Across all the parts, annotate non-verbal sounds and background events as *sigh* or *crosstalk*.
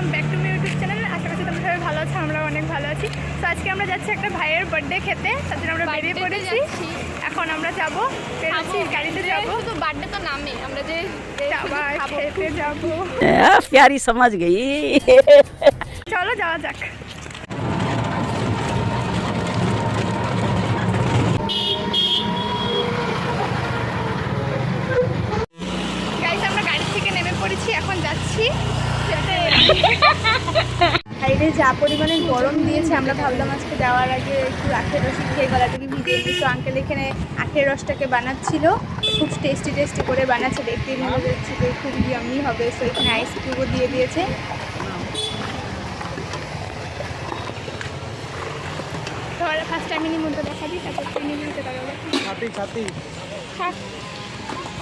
Welcome back to my YouTube channel. আশা করছি তোমরা সবাই ভালো আছো আমরা অনেক ভালো আছি। তো আজকে আমরা যাচ্ছি একটা ভাইয়ের বার্থডে খেতে তার জন্য আমরা বেরিয়ে পড়েছি। এখন আমরা যাব পেরেছি গাড়িতে যাব। তো বার্থডে তো নামে আমরা যে খেতে যাব। প্যারি সমাজ গেই। চলো যাওয়া যাক। পড়েছি এখন যাচ্ছি। বাইরে যা পরিমাণে গরম দিয়েছে আমরা ভাবলাম আজকে যাওয়ার আগে একটু আখের রস খেয়ে গলাটাকে ভিজিয়ে দিচ্ছি আঙ্কেল এখানে আখের রসটাকে বানাচ্ছিল খুব টেস্টি টেস্টি করে বানাচ্ছে। দেখতেই মনে হচ্ছে যে খুব ইয়ামি হবে। সো এখানে আইসক্রিমও দিয়ে দিয়েছে। ধর ফার্স্ট টাইম নিমন্ত্রণ দেখা দিই তারপর তুই নিমন্ত্রণ দেখাবো। ছাতি ছাতি। থাক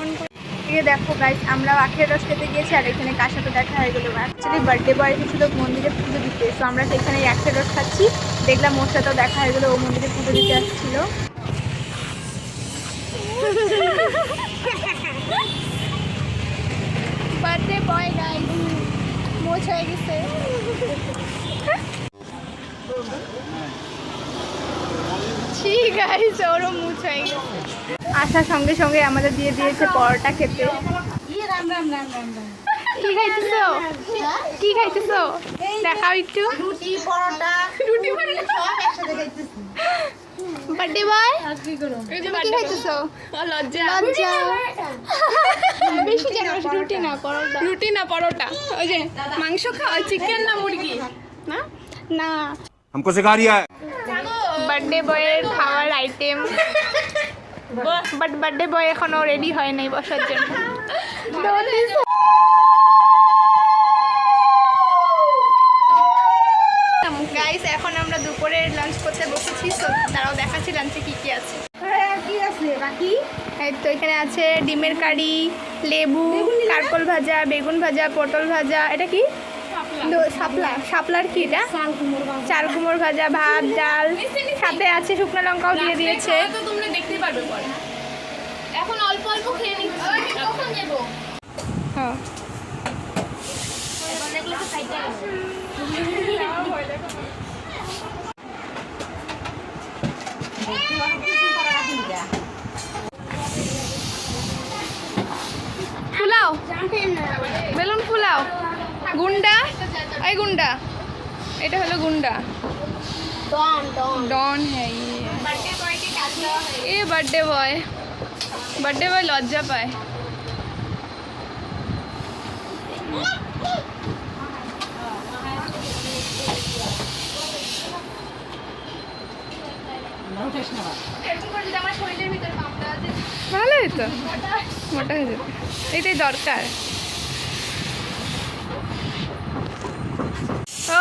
অন এদিকে দেখো গাইজ আমরা আখের রস খেতে গিয়েছি আর এখানে কার সাথে দেখা হয়ে গেলো? অ্যাকচুয়ালি বার্থডে বয় ছিল মন্দিরে পুজো দিতে। তো আমরা সেখানে আখের রস খাচ্ছি। দেখলাম ওর সাথেও দেখা হয়ে গেলো, ও মন্দিরে পুজো দিতে আসছিল। বার্থডে হয়ে গেছে। ঠিক আছে ওরও মুছ হয়ে গেছে আসার সঙ্গে সঙ্গে আমাদের দিয়ে দিয়েছে পরোটা খেতে কি খাইতেছো কি খাইতেছো দেখাও একটু রুটি পরোটা রুটি বানানো সব একসাথে খাইতেছি বার্থডে বয় এই যে তুমি কি birthday খাইতেছো ও লজ্জা লজ্জা বেশি জানো রুটি না পরোটা রুটি না পরোটা ওই যে মাংস খাওয়া চিকেন না মুরগি না না हमको सिखा रिया है বার্থডে বয়ের খাওয়ার আইটেম বাট বার্থডে বয় এখনও রেডি হয় নাই বসার জন্য গাইস এখন আমরা দুপুরে লাঞ্চ করতে বসেছি তো তারাও দেখাচ্ছি লাঞ্চে কি কি আছে। বাকি? এই তো এখানে আছে ডিমের কারি লেবু কারকল ভাজা বেগুন ভাজা পটল ভাজা। এটা কি? শাপলা শাপলার কি এটা? চাল কুমড়ো ভাজা ভাত ডাল। সাথে আছে শুকনো লঙ্কাও দিয়ে দিয়েছে। তোমরা পারবে এখন অল্প অল্প খেয়ে কখন দেবো হ্যাঁ। ফুলাও। বেলুন ফুলাও। গুন্ডা? এই গুন্ডা। এটা হলো গুন্ডা। ডন ডন। ডন হ্যাঁ a birthday boy birthday boy লজ্জা পায়। ভালোই তো। মোটা হয়ে যাবে। এটাই দরকার।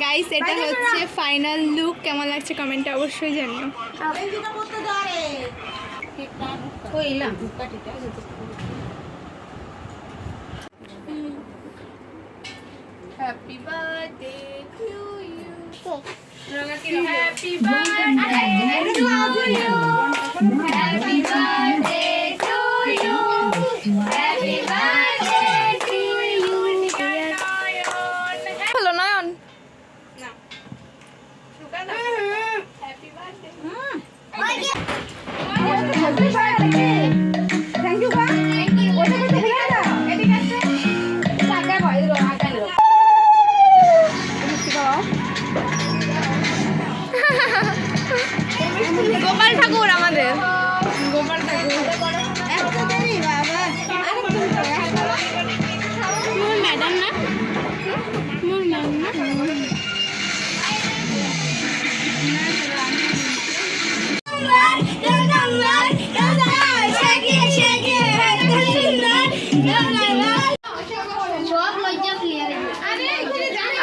গাইস *laughs* এটা হচ্ছে ফাইনাল লুক কেমন লাগছে কমেন্টে অবশ্যই জানিও। Happy birthday to you happy birthday to you happy birthday to you happy birthday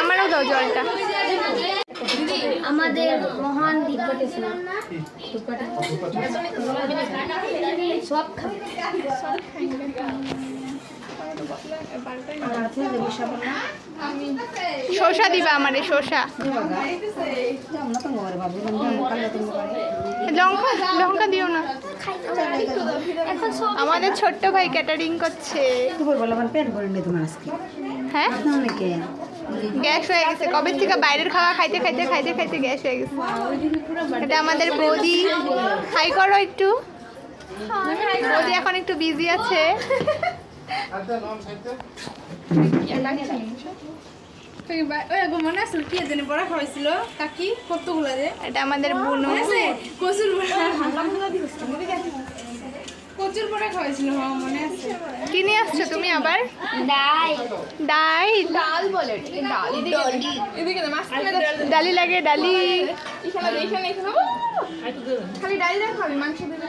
আমারও দাও জলটা। আমাদের মহান দীপকটেশ্বর সব খাবে। শসা দিবা আমারে, শসা। লঙ্কা লঙ্কা দিও না। আমাদের ছোট্ট ভাই ক্যাটারিং করছে। হ্যাঁ? গ্যাস হয়ে গেছে। কবে থেকে বাইরের খাওয়া খাইতে খাইতে খাইতে খাইতে গ্যাস হয়ে গেছে। এটা আমাদের বৌদি। হাই করো একটু। বৌদি এখন একটু বিজি আছে। মনে আছে কি জানি বড়া খাওয়াইছিল? কাকি কতগুলো যে? এটা আমাদের বুনু প্রচুর প্রচুর বড়া। খাওয়াইছিল হ্যাঁ মনে আছে। কি নিয়ে আসছো তুমি আবার? ডাই ডাই ডাল বলে ডাল এদিকে এদিকে মাছ ডালি। লাগে ডালি এখানে এখানে খালি ডাল দিয়ে খাবি মাংস দিবে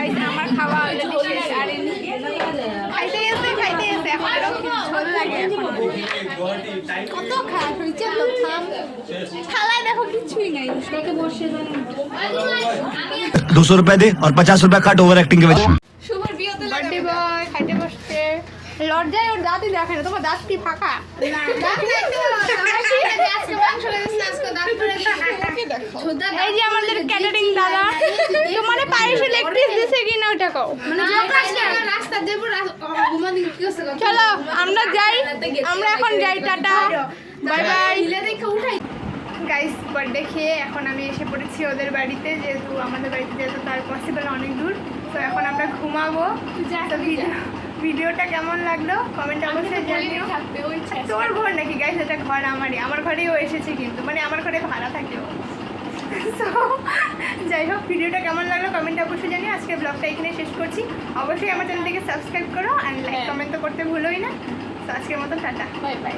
Guys, আমার খাওয়া already শেষ। আর এমনি- খাইতে গেছে খাইতে গেছে এখন এরকম কিছু ঝোল লাগে এখন কত খারাপ হয়েছে তো থাম থালায় দেখো কিছুই নাই दो सौ रुपए दे और पचास रुपए काट ओवर एक्टिंग के वजह শুভর বিয়েতে লাগে বার্থডে বয় খাইতে বসছে লজ্জায় ওর দাঁতই দেখে না তোমার দাঁত কি ফাঁকা আজকে মাংস লেগেছে না, আজকে দাঁত পড়ে গেছে। এই যে আমাদের ক্যাটারিং দাদা তোমার লেগ পিস দিছে কিনা ওটা কও। রাস্তা দেবো কি চলো আমরা যাই। আমরা এখন যাই টাটা। Bye bye. দেখে উঠাই গাইস বার্থডে খেয়ে এখন আমি এসে পড়েছি ওদের বাড়িতে যেহেতু আমাদের বাড়িতে যেহেতু তার পসিবল অনেক দূর তো এখন আমরা ঘুমাবো। ভিডিওটা কেমন লাগল? কমেন্ট অবশ্যই জানিও। থাকবে তোর ঘর নাকি? গাইস এটা ঘর আমারই। আমার ঘরেও এসেছে কিন্তু। মানে আমার ঘরে ভাড়া থাকে *laughs* So, যাই হোক ভিডিওটা কেমন লাগল কমেন্টে অবশ্যই জানি আজকে ব্লগটা এখানে শেষ করছি। অবশ্যই আমার চ্যানেলটিকে সাবস্ক্রাইব করো অ্যান্ড লাইক কমেন্ট তো করতে ভুলোই না। তো আজকের মতো টাটা। Bye bye